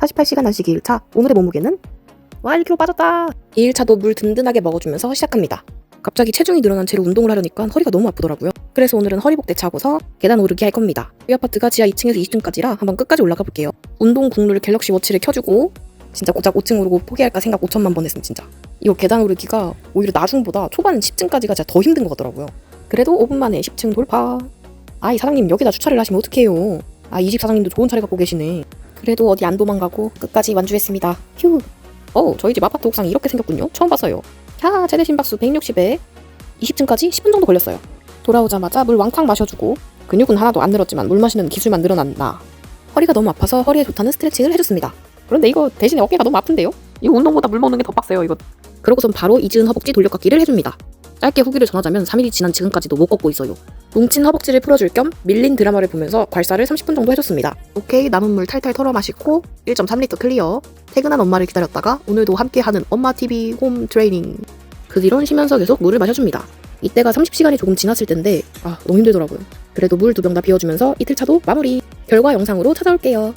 48시간 단식이 1차. 오늘의 몸무게는 와 1kg 빠졌다. 2일차도 물 든든하게 먹어주면서 시작합니다. 갑자기 체중이 늘어난 채로 운동을 하려니까 허리가 너무 아프더라고요. 그래서 오늘은 허리복대 차고서 계단 오르기 할 겁니다. 이 아파트가 지하 2층에서 20층까지라 한번 끝까지 올라가 볼게요. 운동 국룰 갤럭시 워치를 켜주고 진짜 고작 5층 오르고 포기할까 생각 5천만 번 했음 진짜. 이거 계단 오르기가 오히려 나중보다 초반 10층까지가 진짜 더 힘든 것 같더라고요. 그래도 5분 만에 10층 돌파. 아이 사장님 여기다 주차를 하시면 어떡해요. 아 이집 사장님도 좋은 차를 갖고 계시네. 그래도 어디 안 도망가고 끝까지 완주했습니다. 휴. 어 저희 집 아파트 옥상이 이렇게 생겼군요. 처음 봤어요. 야 최대 심박수 160에 20층까지 10분 정도 걸렸어요. 돌아오자마자 물 왕창 마셔주고 근육은 하나도 안 늘었지만 물 마시는 기술만 늘어난 나. 허리가 너무 아파서 허리에 좋다는 스트레칭을 해줬습니다. 그런데 이거 대신에 어깨가 너무 아픈데요? 이거 운동보다 물 먹는 게 더 빡세요 이거. 그러고선 바로 이즈은 허벅지 돌려깎기를 해줍니다. 짧게 후기를 전하자면 3일이 지난 지금까지도 못 걷고 있어요. 뭉친 허벅지를 풀어줄 겸 밀린 드라마를 보면서 괄사를 30분 정도 해줬습니다. 오케이 남은 물 탈탈 털어 마시고 1.3리터 클리어. 퇴근한 엄마를 기다렸다가 오늘도 함께하는 엄마 TV 홈 트레이닝. 그 뒤론 쉬면서 계속 물을 마셔줍니다. 이때가 30시간이 조금 지났을 텐데 아 너무 힘들더라고요. 그래도 물 두 병 다 비워주면서 이틀차도 마무리. 결과 영상으로 찾아올게요.